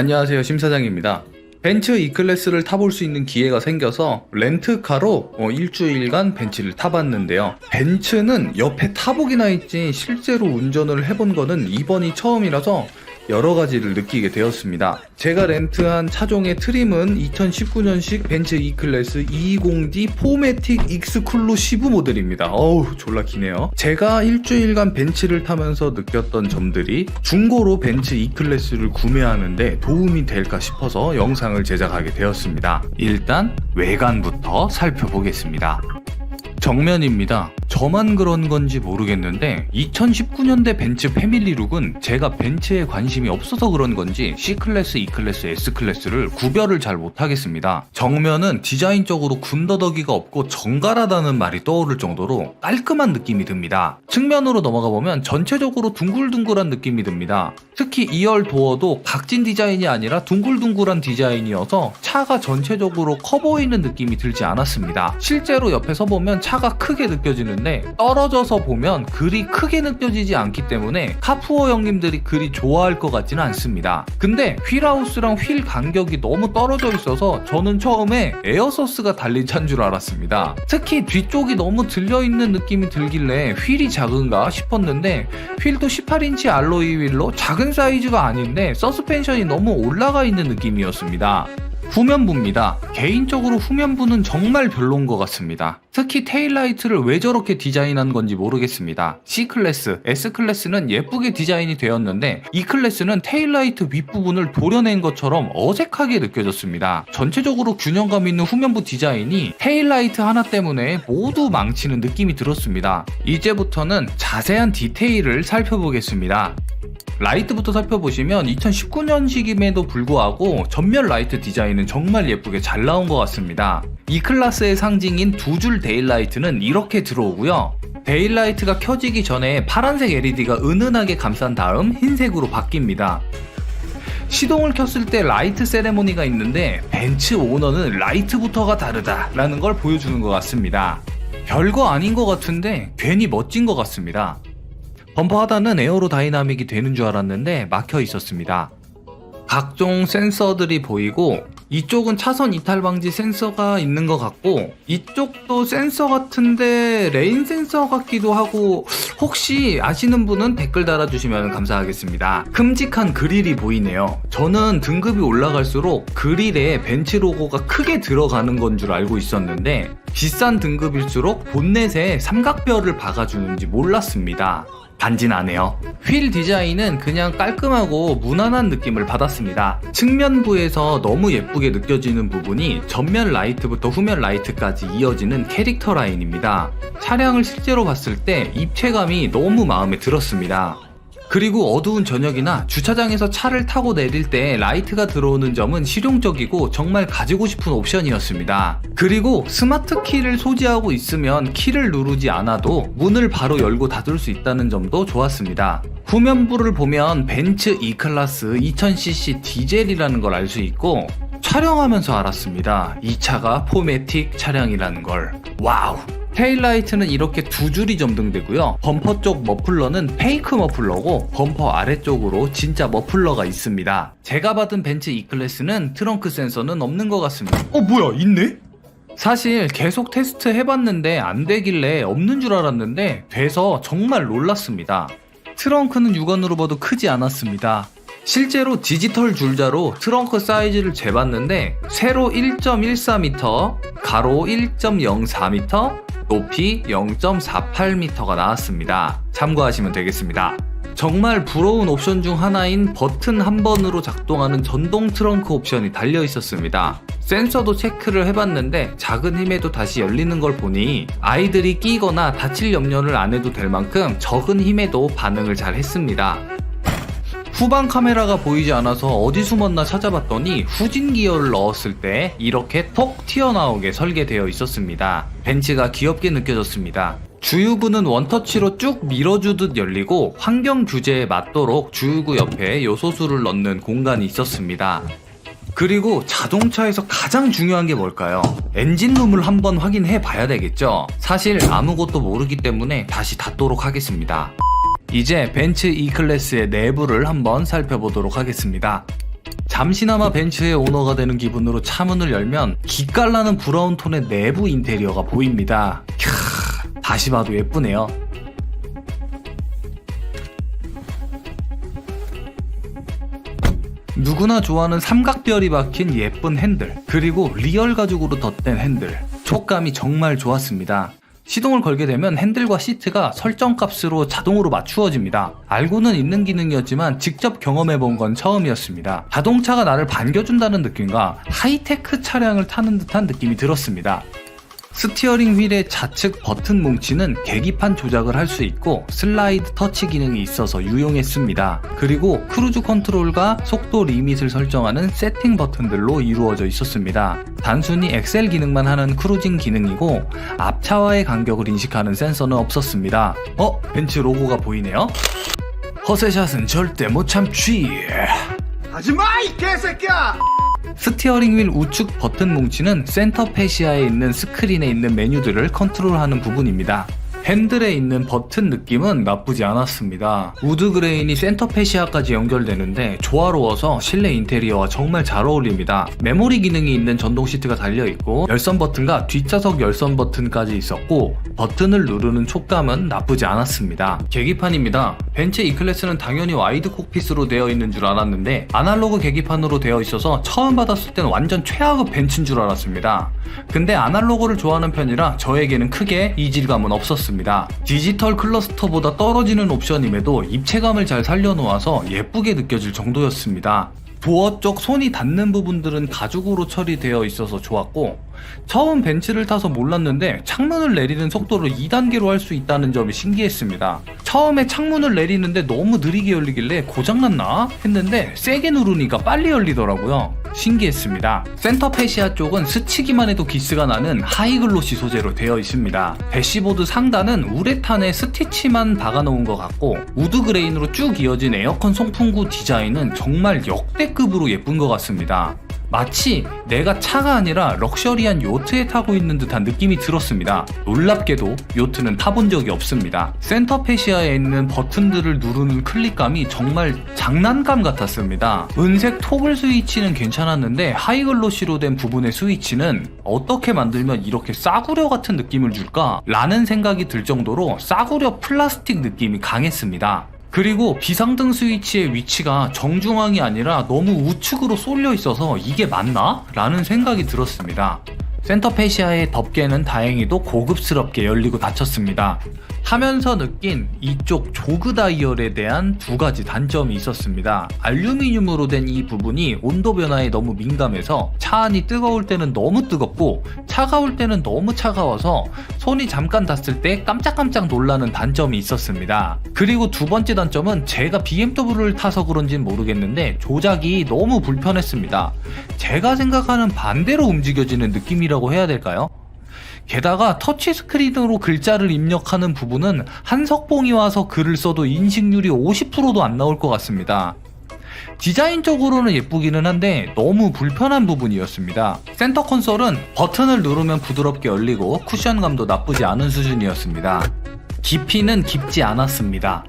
안녕하세요 심사장입니다. 벤츠 E클래스를 타볼 수 있는 기회가 생겨서 렌트카로 어, 일주일간 벤츠를 타봤는데요. 벤츠는 옆에 타보기나 했지 실제로 운전을 해본 거는 이번이 처음이라서 여러 가지를 느끼게 되었습니다. 제가 렌트한 차종의 트림은 2019년식 벤츠 E클래스 220D 포매틱 익스클루시브 모델입니다. 어우 졸라 기네요. 제가 일주일간 벤츠를 타면서 느꼈던 점들이 중고로 벤츠 E클래스를 구매하는데 도움이 될까 싶어서 영상을 제작하게 되었습니다. 일단 외관부터 살펴보겠습니다. 정면입니다. 저만 그런 건지 모르겠는데 2019년대 벤츠 패밀리룩은 제가 벤츠에 관심이 없어서 그런 건지 C클래스, E클래스, S클래스를 구별을 잘 못하겠습니다. 정면은 디자인적으로 군더더기가 없고 정갈하다는 말이 떠오를 정도로 깔끔한 느낌이 듭니다. 측면으로 넘어가 보면 전체적으로 둥글둥글한 느낌이 듭니다. 특히 2열 도어도 각진 디자인이 아니라 둥글둥글한 디자인이어서 차가 전체적으로 커 보이는 느낌이 들지 않았습니다. 실제로 옆에서 보면 차가 크게 느껴지는데 떨어져서 보면 그리 크게 느껴지지 않기 때문에 카푸어 형님들이 그리 좋아할 것 같지는 않습니다. 근데 휠하우스랑 휠 간격이 너무 떨어져 있어서 저는 처음에 에어서스가 달린 차인 줄 알았습니다. 특히 뒤쪽이 너무 들려있는 느낌이 들길래 휠이 작은가 싶었는데 휠도 18인치 알로이 휠로 작은 사이즈가 아닌데 서스펜션이 너무 올라가 있는 느낌이었습니다. 후면부입니다. 개인적으로 후면부는 정말 별론 것 같습니다. 특히 테일라이트를 왜 저렇게 디자인한 건지 모르겠습니다. C클래스, S클래스는 예쁘게 디자인이 되었는데 E클래스는 테일라이트 윗부분을 도려낸 것처럼 어색하게 느껴졌습니다. 전체적으로 균형감 있는 후면부 디자인이 테일라이트 하나 때문에 모두 망치는 느낌이 들었습니다. 이제부터는 자세한 디테일을 살펴보겠습니다. 라이트부터 살펴보시면 2019년식임에도 불구하고 전면 라이트 디자인은 정말 예쁘게 잘 나온 것 같습니다. 이 클래스의 상징인 두 줄 데일라이트는 이렇게 들어오고요. 데일라이트가 켜지기 전에 파란색 LED가 은은하게 감싼 다음 흰색으로 바뀝니다. 시동을 켰을 때 라이트 세레모니가 있는데 벤츠 오너는 라이트부터가 다르다라는 걸 보여주는 것 같습니다. 별거 아닌 것 같은데 괜히 멋진 것 같습니다. 범퍼 하단은 에어로 다이나믹이 되는 줄 알았는데 막혀 있었습니다. 각종 센서들이 보이고 이쪽은 차선 이탈 방지 센서가 있는 것 같고 이쪽도 센서 같은데 레인 센서 같기도 하고 혹시 아시는 분은 댓글 달아주시면 감사하겠습니다. 큼직한 그릴이 보이네요. 저는 등급이 올라갈수록 그릴에 벤츠 로고가 크게 들어가는 건 줄 알고 있었는데 비싼 등급일수록 본넷에 삼각별을 박아주는지 몰랐습니다. 단진하네요. 휠 디자인은 그냥 깔끔하고 무난한 느낌을 받았습니다. 측면부에서 너무 예쁘게 느껴지는 부분이 전면 라이트부터 후면 라이트까지 이어지는 캐릭터 라인입니다. 차량을 실제로 봤을 때 입체감이 너무 마음에 들었습니다. 그리고 어두운 저녁이나 주차장에서 차를 타고 내릴 때 라이트가 들어오는 점은 실용적이고 정말 가지고 싶은 옵션이었습니다. 그리고 스마트 키를 소지하고 있으면 키를 누르지 않아도 문을 바로 열고 닫을 수 있다는 점도 좋았습니다. 후면부를 보면 벤츠 E클래스 2000cc 디젤이라는 걸 알 수 있고 촬영하면서 알았습니다. 이 차가 포매틱 차량이라는 걸. 와우. 테일라이트는 이렇게 두 줄이 점등되고요. 범퍼 쪽 머플러는 페이크 머플러고 범퍼 아래쪽으로 진짜 머플러가 있습니다. 제가 받은 벤츠 E클래스는 트렁크 센서는 없는 것 같습니다. 어 뭐야 있네? 사실 계속 테스트 해봤는데 안 되길래 없는 줄 알았는데 돼서 정말 놀랐습니다. 트렁크는 육안으로 봐도 크지 않았습니다. 실제로 디지털 줄자로 트렁크 사이즈를 재봤는데 세로 1.14m, 가로 1.04m, 높이 0.48m가 나왔습니다. 참고하시면 되겠습니다. 정말 부러운 옵션 중 하나인 버튼 한 번으로 작동하는 전동 트렁크 옵션이 달려 있었습니다. 센서도 체크를 해봤는데 작은 힘에도 다시 열리는 걸 보니 아이들이 끼거나 다칠 염려를 안 해도 될 만큼 적은 힘에도 반응을 잘 했습니다. 후방 카메라가 보이지 않아서 어디 숨었나 찾아봤더니 후진 기어를 넣었을 때 이렇게 톡 튀어나오게 설계되어 있었습니다. 벤츠가 귀엽게 느껴졌습니다. 주유구는 원터치로 쭉 밀어주듯 열리고 환경 규제에 맞도록 주유구 옆에 요소수를 넣는 공간이 있었습니다. 그리고 자동차에서 가장 중요한 게 뭘까요? 엔진룸을 한번 확인해 봐야 되겠죠? 사실 아무것도 모르기 때문에 다시 닫도록 하겠습니다. 이제 벤츠 E클래스의 내부를 한번 살펴보도록 하겠습니다. 잠시나마 벤츠의 오너가 되는 기분으로 차문을 열면 기깔나는 브라운 톤의 내부 인테리어가 보입니다. 캬, 다시 봐도 예쁘네요. 누구나 좋아하는 삼각별이 박힌 예쁜 핸들, 그리고 리얼 가죽으로 덧댄 핸들. 촉감이 정말 좋았습니다. 시동을 걸게 되면 핸들과 시트가 설정 값으로 자동으로 맞추어집니다. 알고는 있는 기능이었지만 직접 경험해 본 건 처음이었습니다. 자동차가 나를 반겨준다는 느낌과 하이테크 차량을 타는 듯한 느낌이 들었습니다. 스티어링 휠의 좌측 버튼 뭉치는 계기판 조작을 할 수 있고 슬라이드 터치 기능이 있어서 유용했습니다. 그리고 크루즈 컨트롤과 속도 리밋을 설정하는 세팅 버튼들로 이루어져 있었습니다. 단순히 엑셀 기능만 하는 크루징 기능이고 앞차와의 간격을 인식하는 센서는 없었습니다. 어? 벤츠 로고가 보이네요? 허세샷은 절대 못 참지. 하지마 이 개새끼야! 스티어링 휠 우측 버튼 뭉치는 센터 페시아에 있는 스크린에 있는 메뉴들을 컨트롤하는 부분입니다. 핸들에 있는 버튼 느낌은 나쁘지 않았습니다. 우드 그레인이 센터 페시아까지 연결되는데 조화로워서 실내 인테리어와 정말 잘 어울립니다. 메모리 기능이 있는 전동 시트가 달려 있고 열선 버튼과 뒷좌석 열선 버튼까지 있었고 버튼을 누르는 촉감은 나쁘지 않았습니다. 계기판입니다. 벤츠 E클래스는 당연히 와이드 콕핏으로 되어 있는 줄 알았는데 아날로그 계기판으로 되어 있어서 처음 받았을 때는 완전 최악의 벤츠인 줄 알았습니다. 근데 아날로그를 좋아하는 편이라 저에게는 크게 이질감은 없었 습니다. 디지털 클러스터보다 떨어지는 옵션임에도 입체감을 잘 살려놓아서 예쁘게 느껴질 정도였습니다. 도어 쪽 손이 닿는 부분들은 가죽으로 처리되어 있어서 좋았고 처음 벤츠를 타서 몰랐는데 창문을 내리는 속도를 2단계로 할 수 있다는 점이 신기했습니다. 처음에 창문을 내리는데 너무 느리게 열리길래 고장났나 했는데 세게 누르니까 빨리 열리더라고요. 신기했습니다. 센터 페시아 쪽은 스치기만 해도 기스가 나는 하이글로시 소재로 되어 있습니다. 대시보드 상단은 우레탄에 스티치만 박아놓은 것 같고 우드 그레인으로 쭉 이어진 에어컨 송풍구 디자인은 정말 역대급으로 예쁜 것 같습니다. 마치 내가 차가 아니라 럭셔리한 요트에 타고 있는 듯한 느낌이 들었습니다. 놀랍게도 요트는 타본 적이 없습니다. 센터 페시아에 있는 버튼들을 누르는 클릭감이 정말 장난감 같았습니다. 은색 토글 스위치는 괜찮았는데 하이글로시로 된 부분의 스위치는 어떻게 만들면 이렇게 싸구려 같은 느낌을 줄까? 라는 생각이 들 정도로 싸구려 플라스틱 느낌이 강했습니다. 그리고 비상등 스위치의 위치가 정중앙이 아니라 너무 우측으로 쏠려 있어서 이게 맞나? 라는 생각이 들었습니다. 센터 페시아의 덮개는 다행히도 고급스럽게 열리고 닫혔습니다. 타면서 느낀 이쪽 조그 다이얼에 대한 두 가지 단점이 있었습니다. 알루미늄으로 된 이 부분이 온도 변화에 너무 민감해서 차 안이 뜨거울 때는 너무 뜨겁고 차가울 때는 너무 차가워서 손이 잠깐 닿았을 때 깜짝깜짝 놀라는 단점이 있었습니다. 그리고 두 번째 단점은 제가 BMW를 타서 그런진 모르겠는데 조작이 너무 불편했습니다. 제가 생각하는 반대로 움직여지는 느낌이 라고 해야 될까요? 게다가 터치스크린으로 글자를 입력하는 부분은 한석봉이 와서 글을 써도 인식률이 50%도 안 나올 것 같습니다. 디자인적으로는 예쁘기는 한데 너무 불편한 부분이었습니다. 센터 콘솔은 버튼을 누르면 부드럽게 열리고 쿠션감도 나쁘지 않은 수준이었습니다. 깊이는 깊지 않았습니다.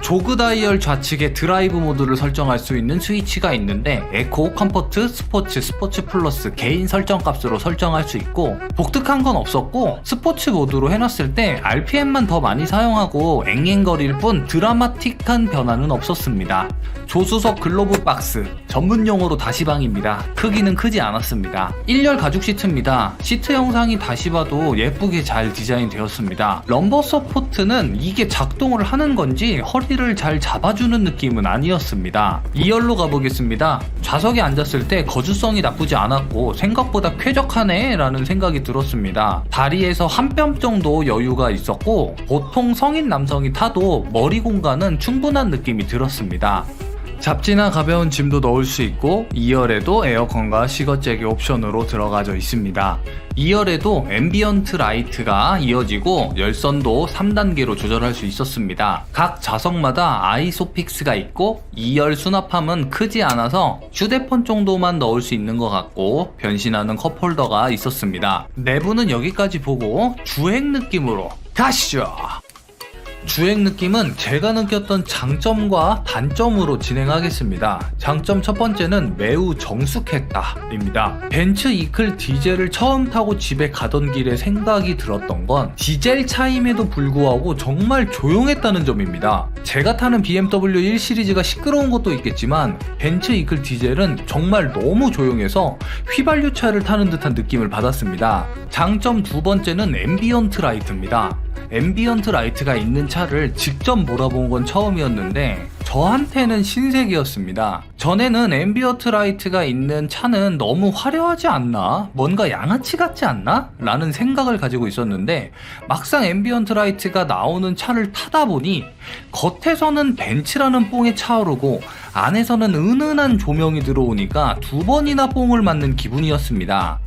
조그 다이얼 좌측에 드라이브 모드를 설정할 수 있는 스위치가 있는데 에코, 컴포트, 스포츠, 스포츠 플러스 개인 설정 값으로 설정할 수 있고 독특한 건 없었고 스포츠 모드로 해놨을 때 RPM만 더 많이 사용하고 앵앵거릴 뿐 드라마틱한 변화는 없었습니다. 조수석 글로브 박스 전문 용어로 다시방입니다. 크기는 크지 않았습니다. 1열 가죽 시트입니다. 시트 영상이 다시 봐도 예쁘게 잘 디자인되었습니다. 럼버 서포트는 이게 작동을 하는 건지 허리 를 잘 잡아주는 느낌은 아니었습니다. 2열로 가보겠습니다. 좌석에 앉았을 때 거주성이 나쁘지 않았고 생각보다 쾌적하네 라는 생각이 들었습니다. 다리에서 한 뼘 정도 여유가 있었고 보통 성인 남성이 타도 머리 공간은 충분한 느낌이 들었습니다. 잡지나 가벼운 짐도 넣을 수 있고 2열에도 에어컨과 시거잭이 옵션으로 들어가져 있습니다. 2열에도 앰비언트 라이트가 이어지고 열선도 3단계로 조절할 수 있었습니다. 각 좌석마다 아이소픽스가 있고 2열 수납함은 크지 않아서 휴대폰 정도만 넣을 수 있는 것 같고 변신하는 컵홀더가 있었습니다. 내부는 여기까지 보고 주행 느낌으로 가시죠! 주행 느낌은 제가 느꼈던 장점과 단점으로 진행하겠습니다. 장점 첫 번째는 매우 정숙했다입니다. 벤츠 이클 디젤을 처음 타고 집에 가던 길에 생각이 들었던 건 디젤 차임에도 불구하고 정말 조용했다는 점입니다. 제가 타는 BMW 1 시리즈가 시끄러운 것도 있겠지만 벤츠 이클 디젤은 정말 너무 조용해서 휘발유 차를 타는 듯한 느낌을 받았습니다. 장점 두 번째는 앰비언트 라이트입니다. 앰비언트 라이트가 있는 차를 직접 몰아본 건 처음이었는데 저한테는 신세계였습니다. 전에는 앰비언트 라이트가 있는 차는 너무 화려하지 않나? 뭔가 양아치 같지 않나? 라는 생각을 가지고 있었는데 막상 앰비언트 라이트가 나오는 차를 타다 보니 겉에서는 벤츠라는 뽕에 차오르고 안에서는 은은한 조명이 들어오니까 두 번이나 뽕을 맞는 기분이었습니다.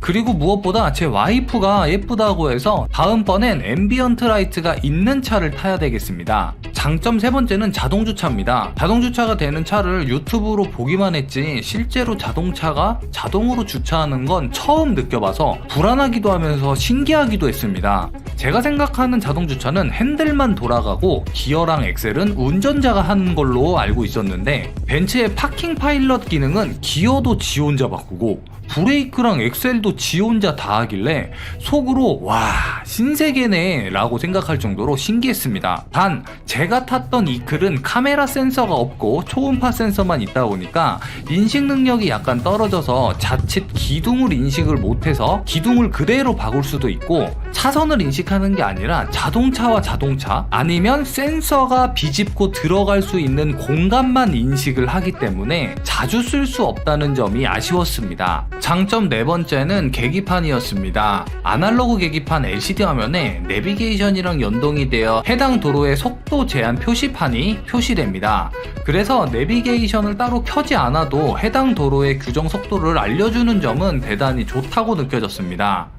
그리고 무엇보다 제 와이프가 예쁘다고 해서 다음번엔 앰비언트 라이트가 있는 차를 타야 되겠습니다. 장점 세 번째는 자동 주 차입니다. 자동 주차가 되는 차를 유튜브로 보기만 했지 실제로 자동차가 자동으로 주차하는 건 처음 느껴봐서 불안하기도 하면서 신기하기도 했습니다. 제가 생각하는 자동 주차는 핸들만 돌아가고 기어랑 엑셀은 운전자가 하는 걸로 알고 있었는데 벤츠의 파킹 파일럿 기능은 기어도 지 혼자 바꾸고 브레이크랑 엑셀도 지 혼자 다 하길래 속으로 와 신세계네 라고 생각할 정도로 신기했습니다. 단 제가 탔던 이클은 카메라 센서가 없고 초음파 센서만 있다 보니까 인식 능력이 약간 떨어져서 자칫 기둥을 인식을 못해서 기둥을 그대로 바꿀 수도 있고 차선을 인식하는 게 아니라 자동차와 자동차 아니면 센서가 비집고 들어갈 수 있는 공간만 인식을 하기 때문에 자주 쓸 수 없다는 점이 아쉬웠습니다. 장점 네 번째는 계기판이었습니다. 아날로그 계기판 LCD 화면에 내비게이션이랑 연동이 되어 해당 도로의 속도 제한 표시판이 표시됩니다. 그래서 내비게이션을 따로 켜지 않아도 해당 도로의 규정 속도를 알려주는 점은 대단히 좋다고 느껴졌습니다.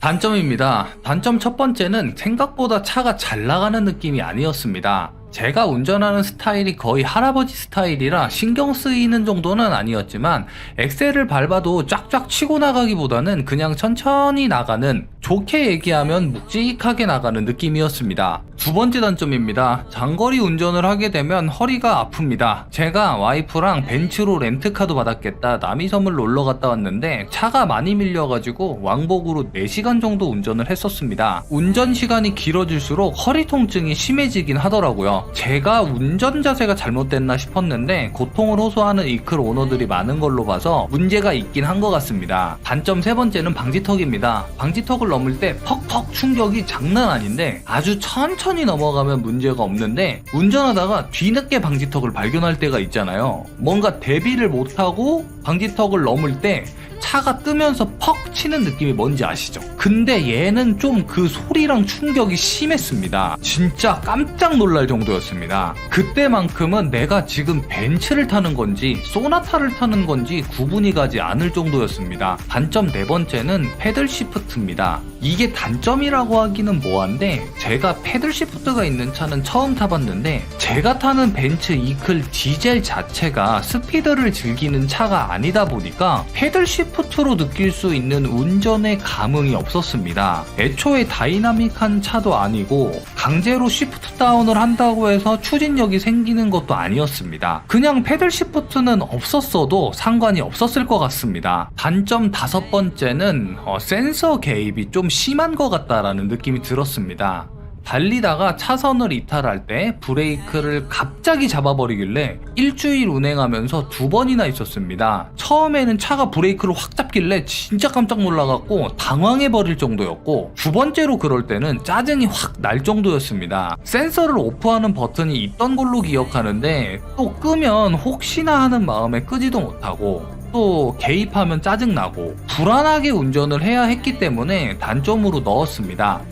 단점입니다. 단점 첫 번째는 생각보다 차가 잘 나가는 느낌이 아니었습니다. 제가 운전하는 스타일이 거의 할아버지 스타일이라 신경 쓰이는 정도는 아니었지만 엑셀을 밟아도 쫙쫙 치고 나가기보다는 그냥 천천히 나가는 좋게 얘기하면 묵직하게 나가는 느낌이었습니다. 두 번째 단점입니다. 장거리 운전을 하게 되면 허리가 아픕니다. 제가 와이프랑 벤츠로 렌트카도 받았겠다 남이섬을 놀러 갔다 왔는데 차가 많이 밀려가지고 왕복으로 4시간 정도 운전을 했었습니다. 운전 시간이 길어질수록 허리 통증이 심해지긴 하더라고요. 제가 운전 자세가 잘못됐나 싶었는데 고통을 호소하는 이클 오너들이 많은 걸로 봐서 문제가 있긴 한 것 같습니다. 단점 세 번째는 방지턱입니다. 방지턱을 넘을 때 퍽퍽 충격이 장난 아닌데 아주 천천히 넘어가면 문제가 없는데 운전하다가 뒤늦게 방지턱을 발견할 때가 있잖아요. 뭔가 대비를 못하고 방지턱을 넘을 때 차가 뜨면서 퍽 치는 느낌이 뭔지 아시죠? 근데 얘는 좀 그 소리랑 충격이 심했습니다. 진짜 깜짝 놀랄 정도였습니다. 그때만큼은 내가 지금 벤츠를 타는 건지 소나타를 타는 건지 구분이 가지 않을 정도였습니다. 단점 네 번째는 패들 시프트입니다. 이게 단점이라고 하기는 뭐한데 제가 패들 시프트가 있는 차는 처음 타봤는데 제가 타는 벤츠 이클 디젤 자체가 스피드를 즐기는 차가 아니다 보니까 패들 시프트 로 느낄 수 있는 운전의 감흥이 없었습니다. 애초에 다이나믹한 차도 아니고 강제로 시프트 다운을 한다고 해서 추진력이 생기는 것도 아니었습니다. 그냥 패들 시프트는 없었어도 상관이 없었을 것 같습니다. 단점 다섯 번째는 어, 센서 개입이 좀 심한 것 같다라는 느낌이 들었습니다. 달리다가 차선을 이탈할 때 브레이크를 갑자기 잡아버리길래 일주일 운행하면서 두 번이나 있었습니다. 처음에는 차가 브레이크를 확 잡길래 진짜 깜짝 놀라갖고 당황해버릴 정도였고 두 번째로 그럴 때는 짜증이 확 날 정도였습니다. 센서를 오프하는 버튼이 있던 걸로 기억하는데 또 끄면 혹시나 하는 마음에 끄지도 못하고 또 개입하면 짜증나고 불안하게 운전을 해야 했기 때문에 단점으로 넣었습니다.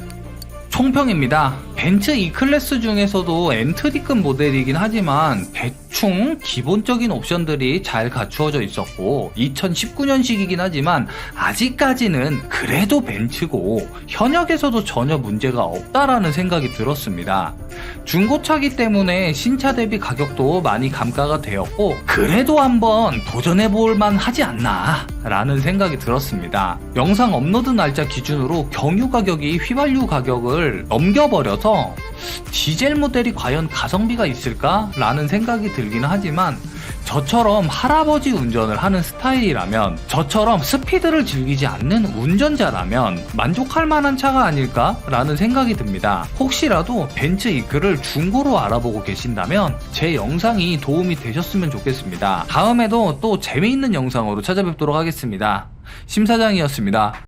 총평입니다. 벤츠 E클래스 중에서도 엔트리급 모델이긴 하지만 대충 기본적인 옵션들이 잘 갖추어져 있었고 2019년식이긴 하지만 아직까지는 그래도 벤츠고 현역에서도 전혀 문제가 없다라는 생각이 들었습니다. 중고차기 때문에 신차 대비 가격도 많이 감가가 되었고 그래도 한번 도전해 볼 만 하지 않나 라는 생각이 들었습니다. 영상 업로드 날짜 기준으로 경유 가격이 휘발유 가격을 넘겨버려 서 디젤 모델이 과연 가성비가 있을까? 라는 생각이 들긴 하지만 저처럼 할아버지 운전을 하는 스타일이라면 저처럼 스피드를 즐기지 않는 운전자라면 만족할 만한 차가 아닐까? 라는 생각이 듭니다. 혹시라도 벤츠 이클을 중고로 알아보고 계신다면 제 영상이 도움이 되셨으면 좋겠습니다. 다음에도 또 재미있는 영상으로 찾아뵙도록 하겠습니다. 심사장이었습니다.